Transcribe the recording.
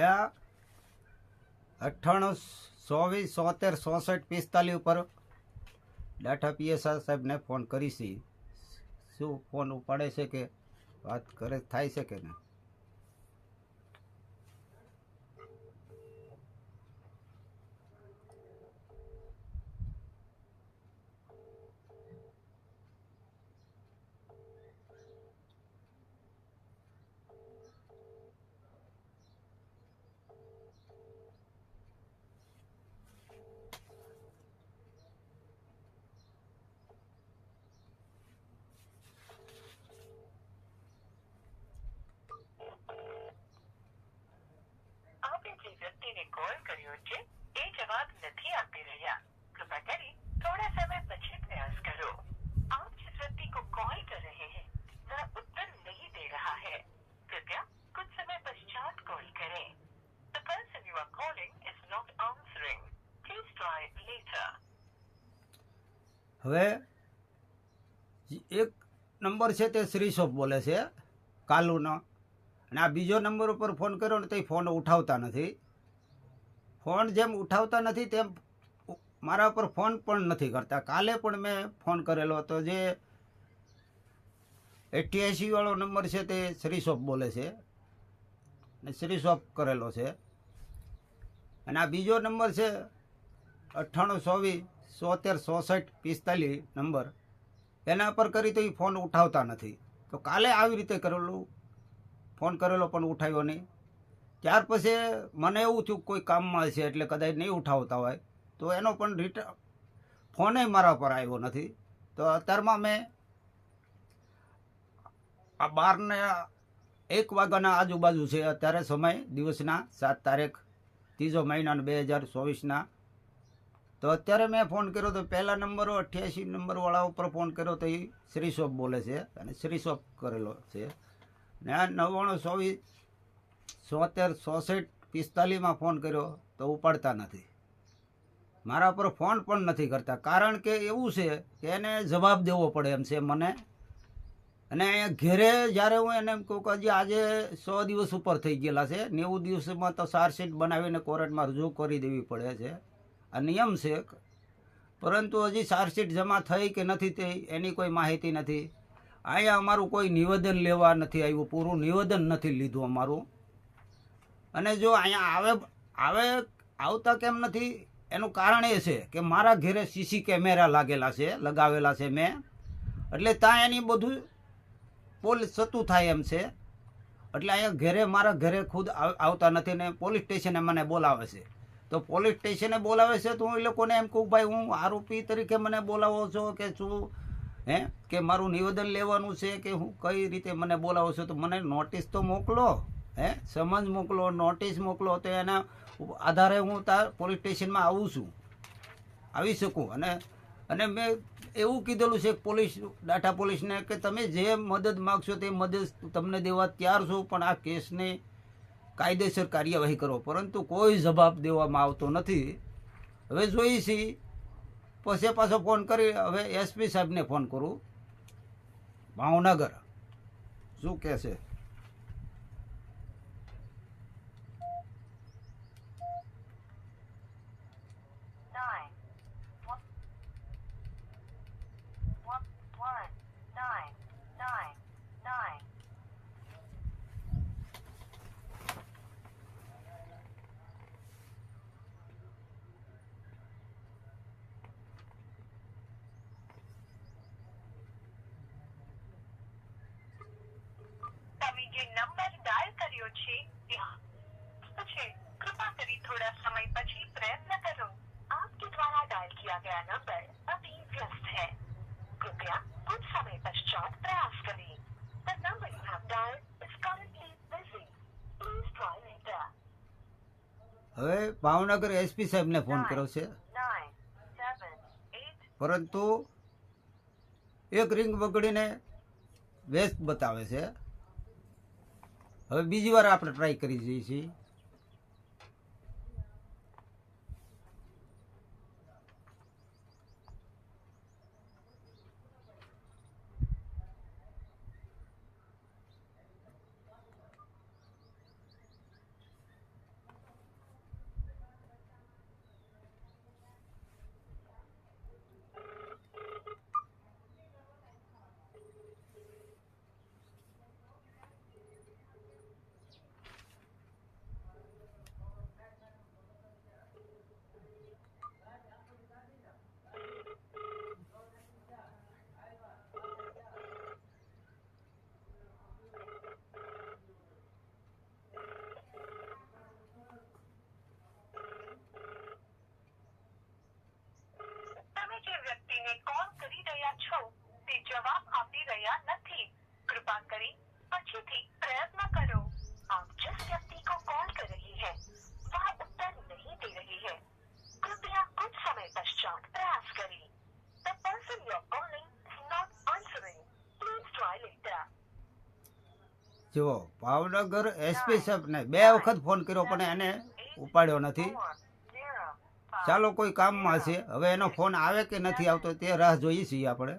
આ અઠ્ઠાણું, ચોવીસ સોતેર ચોસઠ, પિસ્તાલીસ ઉપર ડાઠા પીએસઆર સાહેબને ફોન કરીશી. શું ફોન ઉપાડે છે કે વાત કરે, થાય છે કે નહીં? હવે એક નંબર છે તે શ્રીશોપ બોલે છે, કાલુનો. અને આ બીજો નંબર ઉપર ફોન કર્યો ને તે ફોન ઉઠાવતા નથી. ફોન જેમ ઉઠાવતા નથી તેમ મારા ઉપર ફોન પણ નથી કરતા. કાલે પણ મેં ફોન કરેલો હતો જે એટીએસીવાળો નંબર છે તે શ્રીશોપ બોલે છે. ને શ્રીશોપ કરેલો છે. અને આ બીજો નંબર છે અઠ્ઠાણું ચોવીસ સોતેર ચોસઠ પિસ્તાલીસ નંબર. એના પર કરી તો એ ફોન ઉઠાવતા નથી. તો કાલે આવી રીતે કરેલું? ફોન કરેલો પણ ઉઠાવ્યો નહીં. ત્યાર પછી મને એવું થયું કોઈ કામમાં છે એટલે કદાચ નહીં ઉઠાવતા હોય. તો એનો પણ રિટર્ન ફોને મારા પર આવ્યો નથી. તો અત્યારમાં મેં આ બારને એક વાગ્યાના આજુબાજુ છે. અત્યારે સમય દિવસના સાત તારીખ, ત્રીજો મહિના બે હજાર ચોવીસના. તો અત્યારે મેં ફોન કર્યો તો પહેલા નંબરો અઠ્યાસી નંબરવાળા ઉપર ફોન કર્યો તો એ શ્રીશોપ બોલે છે અને શ્રી શોપ કરેલો છે. ને આ નવ્વાણું ચોવીસ સોતેર ચોસઠ પિસ્તાલીસમાં ફોન કર્યો તો ઉપાડતા નથી. મારા પર ફોન પણ નથી કરતા. કારણ કે એવું છે કે એને જવાબ દેવો પડે એમ છે મને. અને અહીંયા ઘેરે જ્યારે હું એને એમ કહું કે આજે સો દિવસ ઉપર થઈ ગયેલા છે. નેવું દિવસમાં તો ચાર્જશીટ બનાવીને કોર્ટમાં રજૂ કરી દેવી પડે છે. આ નિયમ છે. પરંતુ હજી ચાર્જશીટ જમા થઈ કે નથી થઈ એની કોઈ માહિતી નથી. અહીંયા અમારું કોઈ નિવેદન લેવા નથી આવ્યું, પૂરું નિવેદન નથી લીધું અમારું. અને જો અહીંયા આવે આવે, આવતા કેમ નથી? એનું કારણ એ છે કે મારા ઘરે સીસી કેમેરા લાગેલા છે, લગાવેલા છે મેં. એટલે ત્યાં એની બધું પોલીસ સતું થાય એમ છે. એટલે અહીંયા ઘરે, મારા ઘરે ખુદ આવ- આવતા નથી ને પોલીસ સ્ટેશને મને બોલાવે છે. તો પોલીસ સ્ટેશને બોલાવે છે તો હું એ લોકોને એમ કહું, ભાઈ, હું આરોપી તરીકે મને બોલાવો છો કે શું? હે? કે મારું નિવેદન લેવાનું છે કે હું કઈ રીતે મને બોલાવો છો? તો મને નોટિસ તો મોકલો, હે? સમજ મોકલો, નોટિસ મોકલો, તો એના આધારે હું તાર પોલીસ સ્ટેશનમાં આવું છું. આવી શકું. અને અને મેં એવું કીધેલું છે પોલીસ, ડાટા પોલીસને કે તમે જે મદદ માગશો તે મદદ તમને દેવા તૈયાર છો, પણ આ કેસની કાયદેસર કાર્યવાહી કરો. પરંતુ કોઈ જવાબ દેવામાં આવતો નથી. હવે જોઈએ છીએ. પછી પાછો ફોન કરી, હવે એસપી સાહેબને ફોન કરું. ભાવનગર. શું કહે છે તે વ્યસ્ત છે कृपा करी थोड़ा समय પછી प्रयत्न करो आपके द्वारा डायल किया गया नंबर अभी व्यस्त है कृपया कुछ समय पश्चात प्रयास करें the number you have dialled is currently busy please try later હવે ભાવનગર એસપી સાહેબને ફોન કર્યો છે નાઇન સેવન એટ પરંતુ એક રિંગ બગડીને વ્યસ્ત બતાવે છે હવે બીજી વાર આપણે ટ્રાય કરી જઈએ છીએ. જુઓ ભાવનગર એસપી સાહેબને બે વખત ફોન કર્યો પણ એને ઉપાડ્યો નથી. ચાલો કોઈ કામમાં હશે. હવે એનો ફોન આવે કે નથી આવતો તે રાહ જોઈએ છીએ આપણે.